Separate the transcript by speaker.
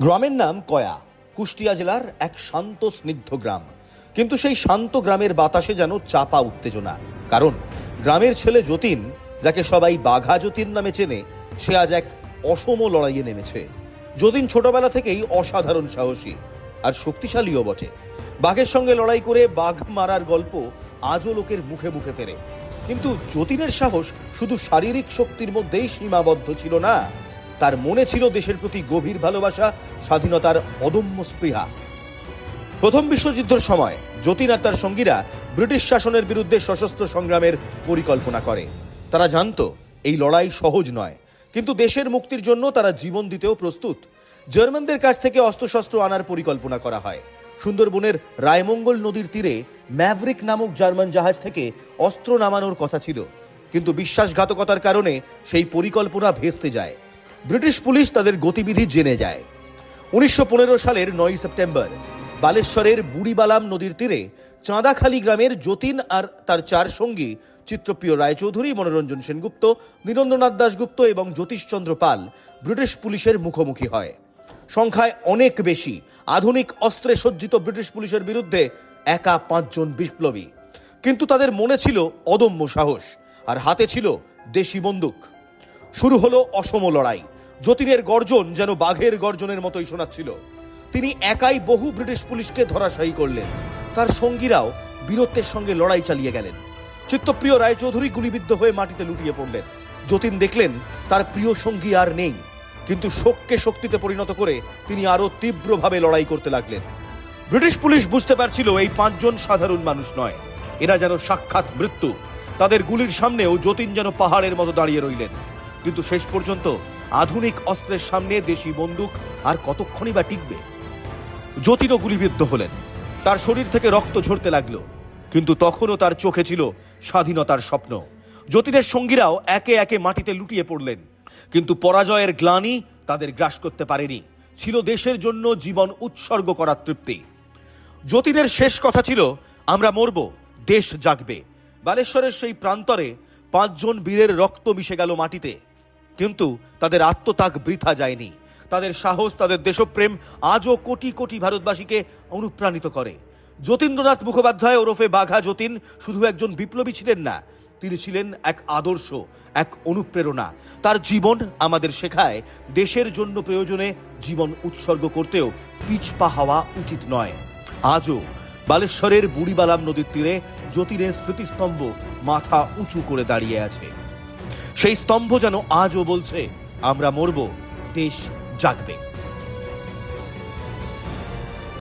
Speaker 1: গ্রামের নাম কয়া, কুষ্টিয়া জেলার এক শান্ত স্নিগ্ধ গ্রাম। কিন্তু সেই শান্ত গ্রামের বাতাসে যেন চাপা উত্তেজনা। কারণ গ্রামের ছেলে যতীন, যাকে সবাই বাঘা যতীন নামে চেনে, সে আজ এক অসম লড়াইয়ে নেমেছে। যতীন ছোটবেলা থেকেই অসাধারণ সাহসী আর শক্তিশালীও বটে। বাঘের সঙ্গে লড়াই করে বাঘ মারার গল্প আজও লোকের মুখে মুখে ফেরে। কিন্তু যতীনের সাহস শুধু শারীরিক শক্তির মধ্যেই সীমাবদ্ধ ছিল না। তার মনে ছিল দেশের প্রতি গভীর ভালোবাসা, স্বাধীনতার অদম্য স্পৃহা। প্রথম বিশ্বযুদ্ধের সময় যতীন আর তার সঙ্গীরা ব্রিটিশ শাসনের বিরুদ্ধে সশস্ত্র সংগ্রামের পরিকল্পনা করে। তারা জানতো, এই লড়াই সহজ নয়, কিন্তু দেশের মুক্তির জন্য তারা জীবন দিতেও প্রস্তুত। জার্মানদের কাছ থেকে অস্ত্রশস্ত্র আনার পরিকল্পনা করা হয়। সুন্দরবনের রায়মঙ্গল নদীর তীরে ম্যাভরিক নামক জার্মান জাহাজ থেকে অস্ত্র নামানোর কথা ছিল, কিন্তু বিশ্বাসঘাতকতার কারণে সেই পরিকল্পনা ভেস্তে যায়। ব্রিটিশ পুলিশ তাদের গতিবিধি জেনে যায়। উনিশশো পনেরো সালের নয় সেপ্টেম্বর, বালেশ্বরের বুড়িবালাম নদীর তীরে চাঁদাখালী গ্রামের যতীন আর তার চার সঙ্গী চিত্রপ্রিয় রায়চৌধুরী, মনোরঞ্জন সেনগুপ্ত নীরেন্দ্রনাথ দাশগুপ্ত এবং জ্যোতিষচন্দ্র পাল ব্রিটিশ পুলিশের মুখোমুখি হয়। সংখ্যায় অনেক বেশি। আধুনিক অস্ত্রে সজ্জিত ব্রিটিশ পুলিশের বিরুদ্ধে একা পাঁচজন বিপ্লবী। কিন্তু তাদের মনে ছিল অদম্য সাহস, আর হাতে ছিল দেশি বন্দুক। শুরু হলো অসম লড়াই। যতীনের গর্জন যেন বাঘের গর্জনের মতোই শোনাচ্ছিল। তিনি একাই বহু ব্রিটিশ পুলিশকে ধরাশায়ী করলেন। তার সঙ্গীরাও বীরত্বের সঙ্গে লড়াই চালিয়ে গেলেন। চিত্তপ্রিয় রায়চৌধুরী গুলিবিদ্ধ হয়ে মাটিতে লুটিয়ে পড়লেন। যতীন দেখলেন তার প্রিয় সঙ্গী আর নেই। কিন্তু শোককে শক্তিতে পরিণত করে তিনি আরও তীব্রভাবে লড়াই করতে লাগলেন। ব্রিটিশ পুলিশ বুঝতে পারছিল এই পাঁচজন সাধারণ মানুষ নয়। এরা যেন সাক্ষাৎ মৃত্যু। তাদের গুলির সামনেও যতীন যেন পাহাড়ের মতো দাঁড়িয়ে রইলেন। কিন্তু শেষ পর্যন্ত আধুনিক অস্ত্রের সামনে দেশি বন্দুক আর কতক্ষণই বা টিকবে? যতীনও গুলিবিদ্ধ হলেন। তার শরীর থেকে রক্ত ঝরতে লাগল। কিন্তু তখনও তার চোখে ছিল স্বাধীনতার স্বপ্ন। যতীনের সঙ্গীরাও একে একে মাটিতে লুটিয়ে পড়লেন। কিন্তু পরাজয়ের গ্লানি তাদের গ্রাস করতে পারেনি। ছিল দেশের জন্য জীবন উৎসর্গ করার তৃপ্তি। যতীনের শেষ কথা ছিল, আমরা মরব, দেশ জাগবে। বালেশ্বরের সেই প্রান্তরে পাঁচজন বীরের রক্ত মিশে গেল মাটিতে। কিন্তু তাদের আত্মত্যাগ বৃথা যায়নি। তাদের সাহস, তাদের দেশপ্রেম আজও কোটি কোটি ভারতবাসীকে অনুপ্রাণিত করে। যতীন্দ্রনাথ মুখোপাধ্যায় ওরফে বাঘা যতীন শুধু একজন বিপ্লবী ছিলেন না তিনি ছিলেন এক আদর্শ, এক অনুপ্রেরণা। তার জীবন আমাদের শেখায়, দেশের জন্য প্রয়োজনে জীবন উৎসর্গ করতেও পিছপা হওয়া উচিত নয়। আজও বালেশ্বরের বুড়িবালাম নদীর তীরে যতীনের স্মৃতিস্তম্ভ মাথা উঁচু করে দাঁড়িয়ে আছে। সেই স্তম্ভ যেন আজও বলছে, আমরা মরব, দেশ জাগবে।